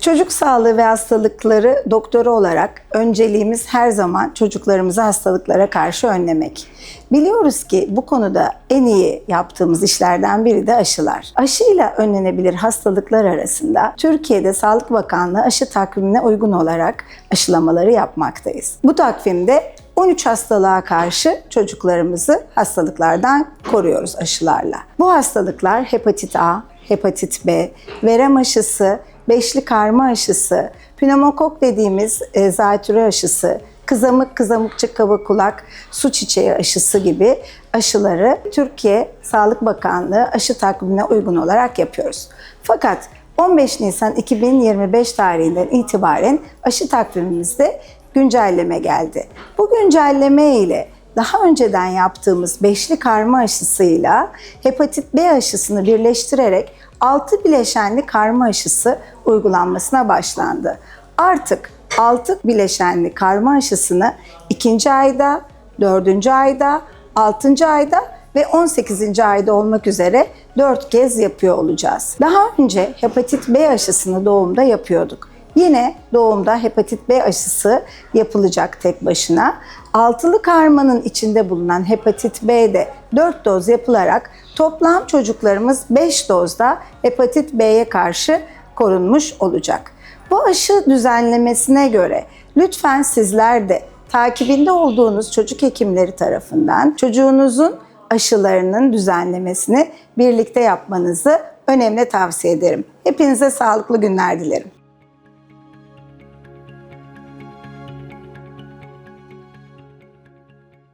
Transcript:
Çocuk sağlığı ve hastalıkları doktoru olarak önceliğimiz her zaman çocuklarımızı hastalıklara karşı önlemek. Biliyoruz ki bu konuda en iyi yaptığımız işlerden biri de aşılar. Aşıyla önlenebilir hastalıklar arasında Türkiye'de Sağlık Bakanlığı aşı takvimine uygun olarak aşılamaları yapmaktayız. Bu takvimde 13 hastalığa karşı çocuklarımızı hastalıklardan koruyoruz aşılarla. Bu hastalıklar hepatit A, hepatit B, verem aşısı, beşli karma aşısı, pneumokok dediğimiz e, zatürre aşısı, kızamık, kızamıkçık kaba kulak, su çiçeği aşısı gibi aşıları Türkiye Sağlık Bakanlığı aşı takvimine uygun olarak yapıyoruz. Fakat 15 Nisan 2025 tarihinden itibaren aşı takvimimizde güncelleme geldi. Bu güncelleme ile daha önceden yaptığımız beşli karma aşısıyla hepatit B aşısını birleştirerek 6 bileşenli karma aşısı uygulanmasına başlandı. Artık 6 bileşenli karma aşısını 2. ayda, 4. ayda, 6. ayda ve 18. ayda olmak üzere 4 kez yapıyor olacağız. Daha önce hepatit B aşısını doğumda yapıyorduk. Yine doğumda hepatit B aşısı yapılacak tek başına. Altılı karmanın içinde bulunan hepatit B'de 4 doz yapılarak toplam çocuklarımız 5 dozda hepatit B'ye karşı korunmuş olacak. Bu aşı düzenlemesine göre lütfen sizler de takibinde olduğunuz çocuk hekimleri tarafından çocuğunuzun aşılarının düzenlemesini birlikte yapmanızı önemli tavsiye ederim. Hepinize sağlıklı günler dilerim.